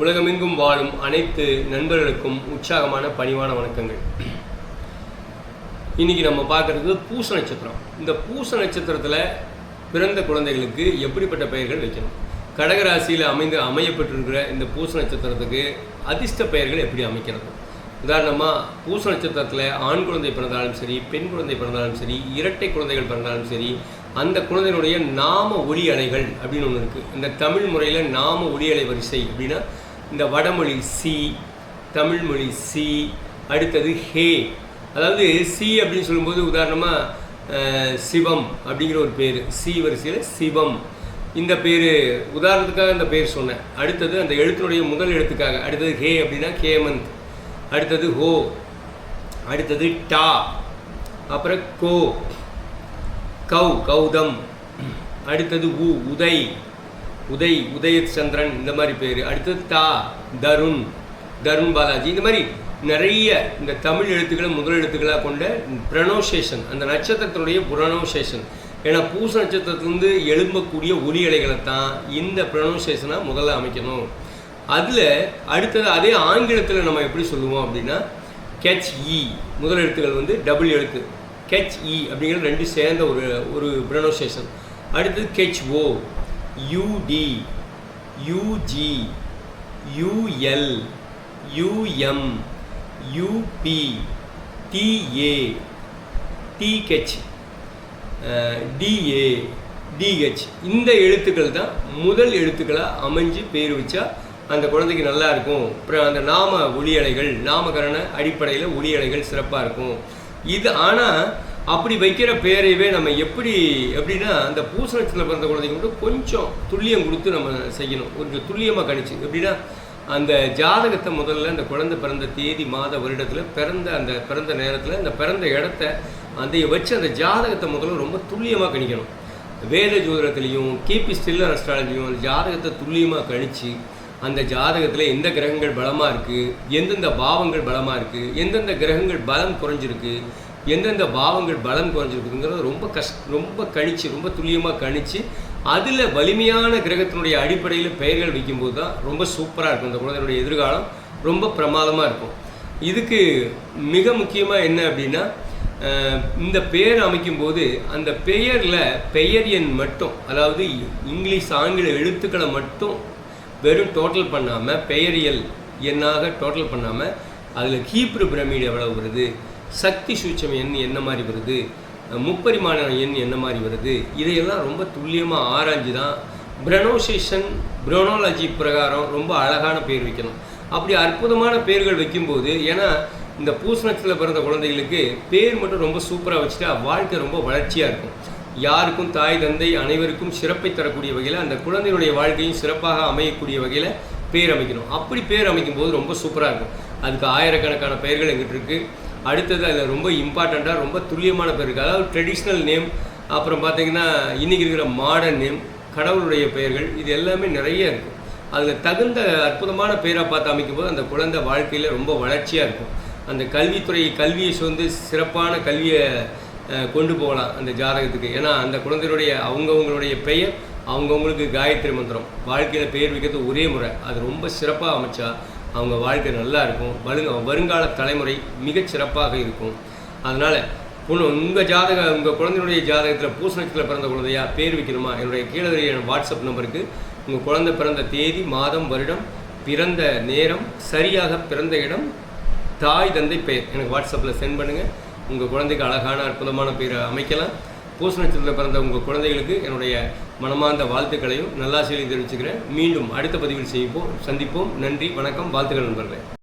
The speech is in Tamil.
உலகமெங்கும் வாழும் அனைத்து நண்பர்களுக்கும் உற்சாகமான பணிவான வணக்கங்கள். இன்னைக்கு நம்ம பார்க்குறது பூச நட்சத்திரம். இந்த பூச நட்சத்திரத்தில் பிறந்த குழந்தைகளுக்கு எப்படிப்பட்ட பெயர்கள் வைக்கணும்? கடகராசியில் அமைந்து அமையப்பட்டிருக்கிற இந்த பூச நட்சத்திரத்துக்கு அதிர்ஷ்ட பெயர்கள் எப்படி அமைக்கிறது? உதாரணமாக பூச நட்சத்திரத்தில் ஆண் குழந்தை பிறந்தாலும் சரி பெண் குழந்தை பிறந்தாலும் சரி இரட்டை குழந்தைகள் பிறந்தாலும் சரி அந்த குழந்தையினுடைய நாம ஒளி அலைகள் அப்படின்னு ஒன்று இருக்குது இந்த தமிழ் முறையில் நாம ஒளி அலை வரிசை அப்படின்னா இந்த வடமொழி சி தமிழ்மொழி சி அடுத்தது ஹே. அதாவது சி அப்படின்னு சொல்லும்போது உதாரணமாக சிவம் அப்படிங்கிற ஒரு பேர். சி வரிசையில் சிவம். இந்த பேர் உதாரணத்துக்காக இந்த பேர் சொன்னேன். அடுத்தது அந்த எழுத்தினுடைய முதல் எழுத்துக்காக அடுத்தது ஹே அப்படின்னா ஹேமந்த். அடுத்தது ஹோ. அடுத்தது டா. அப்புறம் கோ. கௌ கௌதம். அடுத்தது உ உதய் உதய சந்திரன் இந்த மாதிரி பேர். அடுத்தது தா தருண் தருண் பாலாஜி. இந்த மாதிரி நிறைய இந்த தமிழ் எழுத்துக்களை முதல் எழுத்துக்களாக கொண்ட ப்ரனோசேஷன் அந்த நட்சத்திரத்தினுடைய புரனோசேஷன் ஏன்னா பூச நட்சத்திரத்திலிருந்து எழும்பக்கூடிய ஒலி இலைகளை தான் இந்த ப்ரனோசேஷனாக முதல்ல அமைக்கணும். அதில் அடுத்தது அதே ஆங்கிலத்தில் நம்ம எப்படி சொல்லுவோம் அப்படின்னா கெச் இ e. முதல் எழுத்துக்கள் வந்து டபுள் எழுத்து. கெச் இ e அப்படிங்கிறது ரெண்டு சேர்ந்த ஒரு ஒரு ப்ரனோசேஷன் அடுத்தது H O UD UG UL UM UP TA TH TA TH இந்த எழுத்துக்கள் தான் முதல் எழுத்துக்களாக அமைஞ்சு பேர் வச்சா அந்த குழந்தைக்கு நல்லா இருக்கும். அப்புறம் அந்த நாம ஒளியலைகள் நாமகரண அடிப்படையில் ஒளியலைகள் சிறப்பாக இருக்கும். இது ஆனால் அப்படி வைக்கிற பேரையவே நம்ம எப்படி எப்படின்னா அந்த பூசணத்தில் பிறந்த குழந்தைங்க மட்டும் கொஞ்சம் துல்லியம் கொடுத்து நம்ம செய்யணும். கொஞ்சம் துல்லியமாக கணிச்சு. எப்படின்னா அந்த ஜாதகத்தை முதல்ல அந்த குழந்தை பிறந்த தேதி மாத வருடத்தில் பிறந்த அந்த பிறந்த நேரத்தில் அந்த பிறந்த இடத்த அந்த வச்சு அந்த ஜாதகத்தை முதல்ல ரொம்ப துல்லியமாக கணிக்கணும். வேத ஜோதிடத்துலேயும் கிபி ஸ்டில்லர் அஸ்ட்ராலஜியும் அந்த ஜாதகத்தை துல்லியமாக கணித்து அந்த ஜாதகத்தில் எந்த கிரகங்கள் பலமாக இருக்குது எந்தெந்த பாவங்கள் பலமாக இருக்குது எந்தெந்த கிரகங்கள் பலம் குறைஞ்சிருக்கு எந்தெந்த பாவங்கள் பலம் குறைஞ்சிருக்குங்கிறத ரொம்ப கஷ் ரொம்ப கணிச்சு ரொம்ப துல்லியமாக கணிச்சு அதில் வலிமையான கிரகத்தினுடைய அடிப்படையில் பெயர்கள் வைக்கும்போது தான் ரொம்ப சூப்பராக இருக்கும். இந்த குழந்தையுடைய எதிர்காலம் ரொம்ப பிரமாதமாக இருக்கும். இதுக்கு மிக முக்கியமாக என்ன அப்படின்னா இந்த பெயர் அமைக்கும்போது அந்த பெயரில் பெயர் எண் மட்டும் அதாவது இங்கிலீஷ் ஆங்கில எழுத்துக்களை மட்டும் வெறும் டோட்டல் பண்ணாமல் பெயரியல் எண்ணாக டோட்டல் பண்ணாமல் அதில் கீப்ரு பிரமிடு எவ்வளோ வருது? சக்தி சூட்சம் எண் என்ன மாதிரி வருது? முப்பரிமாண எண் என்ன மாதிரி வருது? இதையெல்லாம் ரொம்ப துல்லியமாக ஆராய்ஞ்சு தான் பிரனோசேஷன் ப்ரோனாலஜி பிரகாரம் ரொம்ப அழகான பேர் வைக்கணும். அப்படி அற்புதமான பேர்கள் வைக்கும்போது ஏன்னா இந்த பூசணத்தில் பிறந்த குழந்தைகளுக்கு பேர் மட்டும் ரொம்ப சூப்பராக வச்சுட்டா வாழ்க்கை ரொம்ப வளர்ச்சியாக இருக்கும். யாருக்கும் தாய் தந்தை அனைவருக்கும் சிறப்பை தரக்கூடிய வகையில் அந்த குழந்தையுடைய வாழ்க்கையும் சிறப்பாக அமையக்கூடிய வகையில் பேர் அமைக்கணும். அப்படி பேர் அமைக்கும் போது ரொம்ப சூப்பராக இருக்கும். அதுக்கு ஆயிரக்கணக்கான பெயர்கள் எங்கிட்ட இருக்குது அடுத்தது அதில் ரொம்ப இம்பார்ட்டண்ட்டாக ரொம்ப துல்லியமான பேர் இருக்குது அதாவது ட்ரெடிஷ்னல் நேம் அப்புறம் பார்த்தீங்கன்னா இன்றைக்கி இருக்கிற மாடர்ன் நேம் கடவுளுடைய பெயர்கள் இது எல்லாமே நிறைய இருக்குது அதில் தகுந்த அற்புதமான பெயராக பார்த்து அமைக்கும் போது அந்த குழந்தை வாழ்க்கையில் ரொம்ப வளர்ச்சியாக இருக்கும். அந்த கல்வித்துறை கல்வியை வந்து சிறப்பான கல்வியை கொண்டு போகலாம் அந்த ஜாதகத்துக்கு. ஏன்னா அந்த குழந்தையுடைய அவங்கவுங்களுடைய பெயர் அவங்கவுங்களுக்கு காயத்ரி மந்திரம். வாழ்க்கையில் பெயர் வைக்கிறது ஒரே முறை. அது ரொம்ப சிறப்பாக அமைச்சா அவங்க வாழ்க்கை நல்லா இருக்கும். வருங்க வருங்கால தலைமுறை மிகச்சிறப்பாக இருக்கும். அதனால் பொண்ணு உங்கள் ஜாதக உங்கள் குழந்தையுடைய ஜாதகத்தில் பூசணத்தில் பிறந்த குழந்தையா பேர் வைக்கணுமா? என்னுடைய கீழே வாட்ஸ்அப் நம்பருக்கு உங்கள் குழந்தை பிறந்த தேதி மாதம் வருடம் பிறந்த நேரம் சரியாக பிறந்த இடம் தாய் தந்தை பெயர் எனக்கு வாட்ஸ்அப்பில் சென்ட் பண்ணுங்கள் உங்கள் குழந்தைக்கு அழகான அற்புதமான பேரை அமைக்கலாம். பூச நட்சத்திரத்தில் பிறந்த உங்கள் குழந்தைகளுக்கு என்னுடைய மனமார்ந்த வாழ்த்துக்களையும் நல்லாசிகளையும் தெரிவிச்சுக்கிறேன். மீண்டும் அடுத்த பதிவில் செய்வோம் சந்திப்போம். நன்றி வணக்கம் வாழ்த்துக்கள் நண்பர்களே.